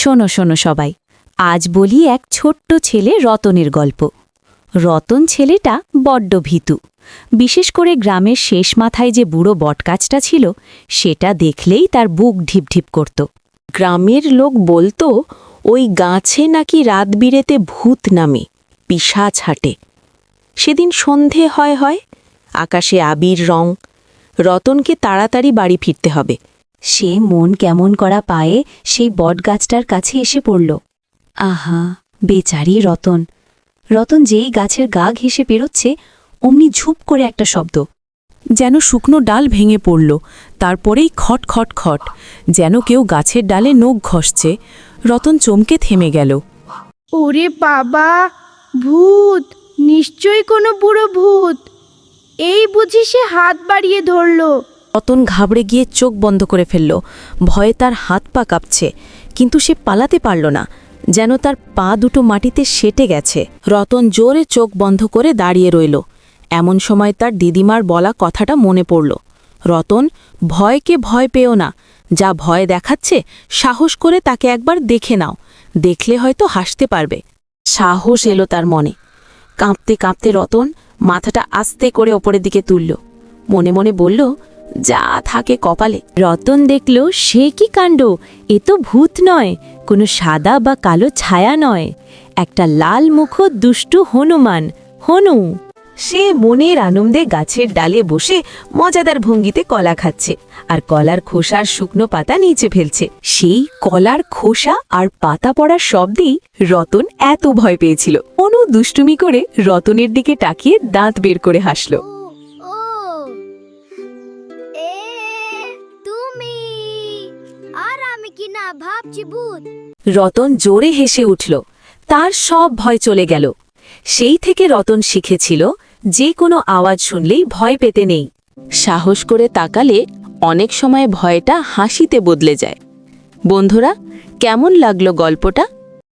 শোনো শোনো সবাই, আজ বলি এক ছোট্ট ছেলে রতনের গল্প। রতন ছেলেটা বড্ড ভীতু। বিশেষ করে গ্রামের শেষ মাথায় যে বুড়ো বটগাছটা ছিল, সেটা দেখলেই তার বুক ঢিপঢিপ করত। গ্রামের লোক বলতো, ওই গাছে নাকি রাত বিরেতে ভূত নামে পিসাচ হাঁটে। সেদিন সন্ধে হয় হয়, আকাশে আবির রং। রতনকে তাড়াতাড়ি বাড়ি ফিরতে হবে। সে মন কেমন করা পায়ে সেই বটগাছটার কাছে এসে পড়ল। আহা, বেচারি রতন। রতন যেই গাছের গা ঘেসে পেরোচ্ছে, অমনি ঝুপ করে একটা শব্দ। যেন শুকনো ডাল ভেঙে পড়ল, তারপরেই খট খট খট, যেন কেউ গাছের ডালে নখ ঘষছে। রতন চমকে থেমে গেল। ওরে বাবা, ভূত! নিশ্চয়ই কোনো বুড়ো ভূত। এই বুঝি সে হাত বাড়িয়ে ধরলো। রতন ঘাবড়ে গিয়ে চোখ বন্ধ করে ফেলল। ভয়ে তার হাত পা কাঁপছে, কিন্তু সে পালাতে পারল না, যেন তার পা দুটো মাটিতে সেটে গেছে। রতন জোরে চোখ বন্ধ করে দাঁড়িয়ে রইল। এমন সময় তার দিদিমার বলা কথাটা মনে পড়ল। রতন, ভয়কে ভয় পেও না। যা ভয় দেখাচ্ছে, সাহস করে তাকে একবার দেখে নাও। দেখলে হয়তো হাসতে পারবে। সাহস এলো তার মনে। কাঁপতে কাঁপতে রতন মাথাটা আস্তে করে ওপরের দিকে তুলল। মনে মনে বলল যা থাকে কপালে। রতন দেখল, সে কি কাণ্ড? এ তো ভূত নয়, কোনো সাদা বা কালো ছায়া নয়। একটা লাল মুখ দুষ্টু হনুমান, হনু। সে মনের আনন্দে গাছের ডালে বসে মজাদার ভঙ্গিতে কলা খাচ্ছে আর কলার খোসার শুকনো পাতা নিচে ফেলছে। সেই কলার খোসা আর পাতা পড়ার শব্দেই রতন এত ভয় পেয়েছিল। অনু দুষ্টুমি করে রতনের দিকে তাকিয়ে দাঁত বের করে হাসল। আর আমি কি না ভাবছি, ভূত? রতন জোরে হেসে উঠল। তার সব ভয় চলে গেল। সেই থেকে রতন শিখেছিল, যে কোনো আওয়াজ শুনলেই ভয় পেতে নেই। সাহস করে তাকালে অনেক সময় ভয়টা হাসিতে বদলে যায়। বন্ধুরা, কেমন লাগল গল্পটা?